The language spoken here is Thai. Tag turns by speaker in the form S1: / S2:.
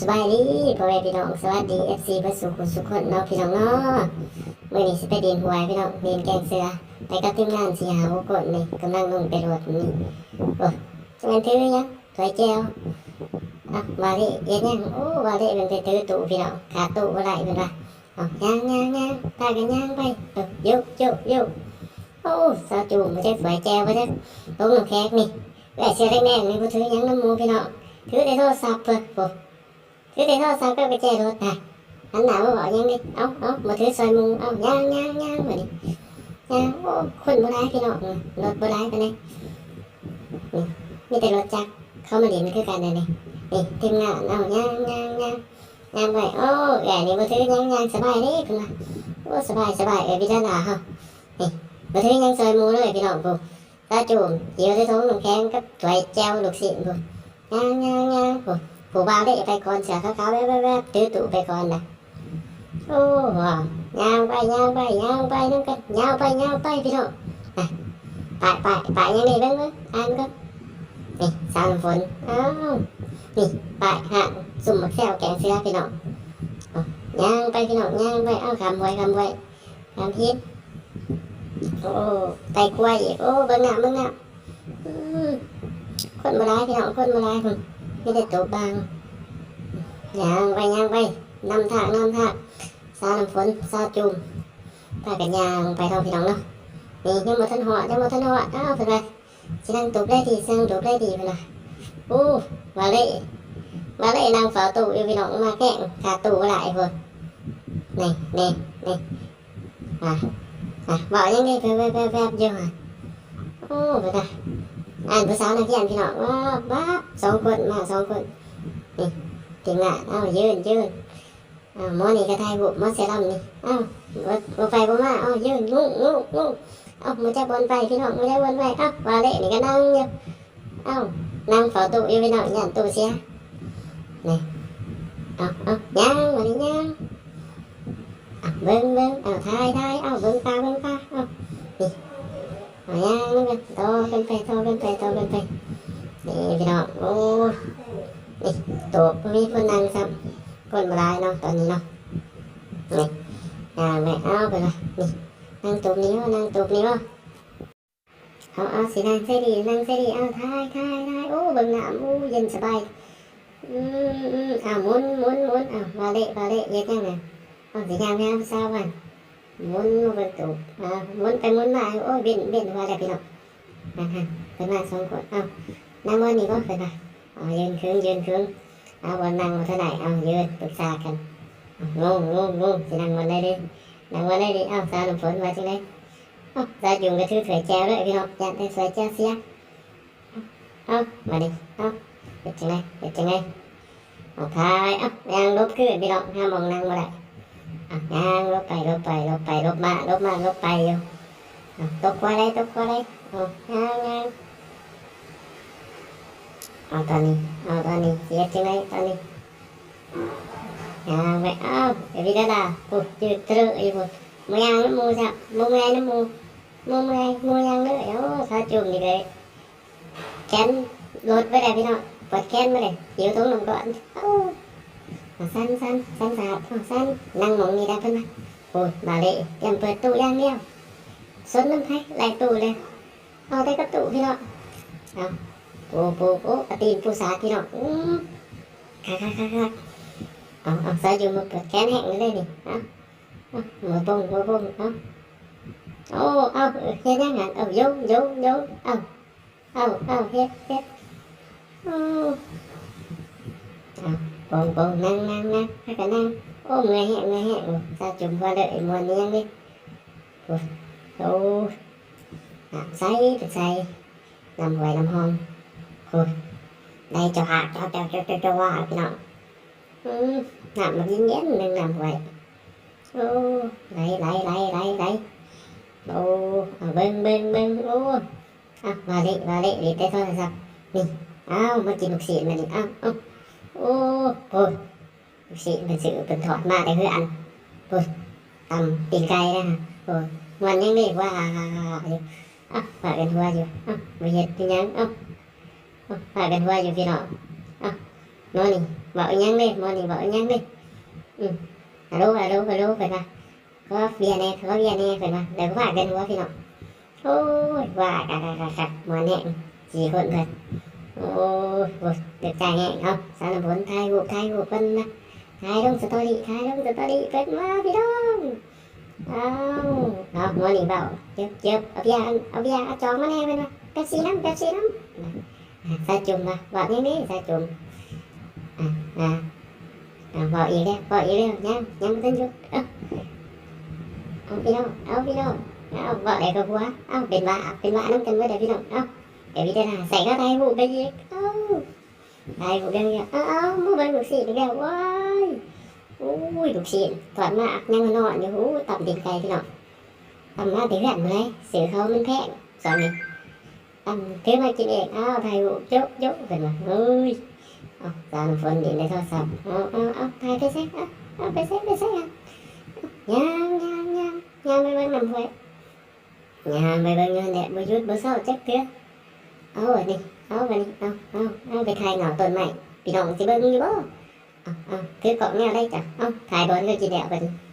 S1: สบายดีพ่อแม่พี่น้องสวัสดีเอฟซีเพื่อสุขสุขคนเนาะพี่น้องเนาะเมื่อนี้สิไปเดินหวยพี่น้องเดินแกงเสือไปกับทีมงานสีหาวกดนี่กำลังลงไปรถนี่โอ้จะเป็นถือยังถอยแจวอ่ะวาลีเย็นยังโอ้วาลีเป็นไปถือตู้พี่น้องขาตู้อะไรเป็นไรอ๋อย่างย่างย่างตากันย่างไปยุกยุกยุกโอ้สาวจูไม่ใช่สวยแจวไม่ใช่ตงหนุ่มแขกนี่แหวเชื่อได้แม่ไม่พูดถือยังน้ำมูพี่น้องถือแต่โทรศัพท์เปิดุ๊บถือแต่โทรศัพท์ก็ไปแจ้รถนะอันหนาวบอกยังดิเอาเอามาถือซอยมุงเอาย่างย่างย่างแบบนี้ย่างโอ้ คนบราณพี่น้องรถบร้ายไปเลยมีแต่รถจักรเขามาเรียนคือกันเลยนี่ทีมงานเอาย่างย่างย่างย่างไป โอ้ แก่นี่มาถือยางย่างสบายดิยคุณมาโอ้ สบายสบายเออพี่จ้านหน้าเฮานี่มาถือยางซอยมูเลยพี่น้องปุ๊ตาจุ่ม๋ยวที่ท้องหนุ่มแข้งก็ตัวแจวลูกศิษย์ปุ๊งางงางางผู้บ่าวได้ไปก่อนเสียเขาเขาแวบแวบตื้อตู่ไปก่อนนะโอ้โหยาวไปยาวไปยาวไปนั่นกันยาวไปยาวไปพี่น้องไปไปไปยังไงบ้างมั้งอ่านก็นี่สามฝนอ้าวนี่ไปะหานสุ่มบักแซวแกงเสื้อพี่น้องย่างไปพี่น้องย่างไปเอ้าคำไว้คำไว้คำพิษโอ้ไตกล้วยโอ้บิ้งหาบิ้งหน้าคนมาไล่พี่น้องคนมาไล่คนนี่แต่ตัวบางย่างไปย่างไปนำทางนำทางซาลำฝนซาจุ่มไปกันย่างไปเท่าพี่น้องเนาะนี่ยังมาทันหัวยังมาทันหัวอ้าวเป็นไรสินั่งตบได้ดีสั่งตบได้ดีเป็นไรอู้มาเลยมาเลยนางฝาตู่อยู่พี่น้องมาแก่งขาตู่หลายคนนี่นี่นี่อ่ะอ่ะบอกยังไงแวบแวบแวบเยอะอ่ะโอ้เป็นไรอ่านภาษานังกเอ่านพี่น้องว้าบ้าสองคนมาสองคนนี่ทีมงาะเอายืนยืนอ่ามอนี่กระไทยบุมอเซลัมนี่เอ้าบัไปบัมาเอ้ายืนงุ้งงุ้งงุ้เอ้ามือจะบนไปพี่น้องมือจะบนไปเอ้าวาเล่นี่ก็นั่งอยู่เอ้านั่งเฝ้าตู้อยู่พี่น้องยันตู้เสียนี่เอาเอาย่างวันนี้ย่างเบิ้งเบิ้งเอาไทยไทยเอาเบิ้งตาเบิ้งตาเอาไงโตขึ้นไปโตขึ้นไปโตขึ้นไปนี่พี่น้องโอ้นี่ตัวมีคนนั่งครับ คนรายเนาะตอนนี้เนาะนี่อ่าแม่เอาไปเลยนี่นั่งตุบนี้วนั่งตุบนี้วเอาเอาสีนั่งเสรีนั่งเสรีเอาทายทายทายโอ้เบิ่งหนามูเย็นสบายอืมอืมอ่ามุนมุนมุนอ่ามาเละมาเละเย็นยังไงเอาสีแดงามงามสาวันมุนเป็นตุบอ่ามุนไปมุนมาโอ้เบนเบนว่าอะไรพี่น้องนเป็นว่าสองคนเอานั่งวันนี้ก็เป็นไ่เอายืนคืนยืนคืนเอาวันนั่งมนเท่าไหร่เอายืนปรึกษากันงงงงงจะนั่งวันได้ดินั่งวันได้ดิเอาสารุ่มฝนมาจังเลยเอาสาวย่มกระทือถวยแจวด้วยพี่น้องยันได้สวยแจวเสียเอามาดิเอาเป็นจังไงเป็นจังไงเอาทายเอายางลบขึ้นพี่น้องห้ามมองนั่งมาได้ยางลบไปลบไปลบไปลบมาลบมาลบไปอยู่ à, tốt qua đây tốt qua đây à, ngang ngang à, Tony à, Tony giết trên đây Tony à vậy à cái video là ủa chưa trừ gì một ngang ăn nó mua sao mua ngay nó mua mua ngay mua ngang nữa yếu sao chùm gì vậy kén lột với đây video vật kén với đây yếu tố lòng đoạn xanh ờ. xanh xanh sạp xanh năng mộng gì đã phân ôi bà lệ em vừa tu đang đeo sớm lắm thấy lại tù lên nó thấy có tụ thế đó đó bố bố bố tin bố xá thì nọ, cũng khá khá khá khá ờ ờ sao một cái kén hẹn lên này đó một bông một bông đó ô ô thế đang ngắn ở dấu dấu dấu ờ ờ ờ hết hết ờ bông bông năng năng năng hai cái năng ô người hẹn người hẹn sao chúng qua đợi muộn đi anh đi โอ้น้ำใสเปไซใสน้ำไวยน้ำหอมโอ้ได้จะหาเจ้าเจ้าเจ้าเจ้าเจ้าว่าพี่น้องอืมน้ำมันเย็นหนึ่งน้ำไวยโอ้ไหลไหลไหลไหลไหลโอ้เบิ้งเบิ้งเบิ้งโอ้อ่ะมาเลยมาเลยรีเได้ททรสักนี่อ้าวมากินลูกศิษย์มันอ้าวโอ้โหลูกศิษย์เป็นสื่อเป็นถอดมาได้เพื่ออันโอ้ตำปีนไก่นะฮะโอ้ warningnya đi, ayo phải gần hoa ju ah muyet nyang nhắn, phải gần hoa ju vino nó, moni bảo nhắn đi moni bảo nhắn đi ừ alo alo alo phải mà có bia nè e, có bia nè e phải mà đừng có pagan hua vino ôi và cả cả cả cả mà nè chỉ hỗn gần, ôi được trải nhẹ không sao là bốn thai vụ thai vụ phân, thai đông đi, thai đông đi, phải mà phi đông à nó liền vào chớp chớp ở bia ở bia cho mà nè bên này pepsi lắm pepsi lắm sa chùm mà vợ nhanh đi sa chùm à, à à vợ vào yên đi vào yên đi nhá nhá một tên chút ông video ông video ông vợ đẹp quá ông bên bà bên bà năm cần với đẹp video ông để video là xảy ra tay vụ cái gì không đây vụ bên gì ông mua bên được xịn đẹp quá ui được xịn thoải mái, ăn nhanh nọ như hú tập tiền cây thế nào amma tigan mulai sửa không mình thẹn ờ, ờ, sao này ăn thế mà chị đẹp ao thầy bộ chốc chốc phải mà ơi dàn phân đi lấy thao sập thay thế xét á thế xét thế xét à nhang nhang nhang nhang mấy bên nằm vậy nhà mấy bên nhang đẹp bôi chút bôi sau chắc kia áo vậy đi áo vậy đi áo áo áo cái thay ngỏ tuần mày bị động chỉ bưng như bố thứ ờ, cậu nghe đây chả ông thay bốn người chị đẹp vậy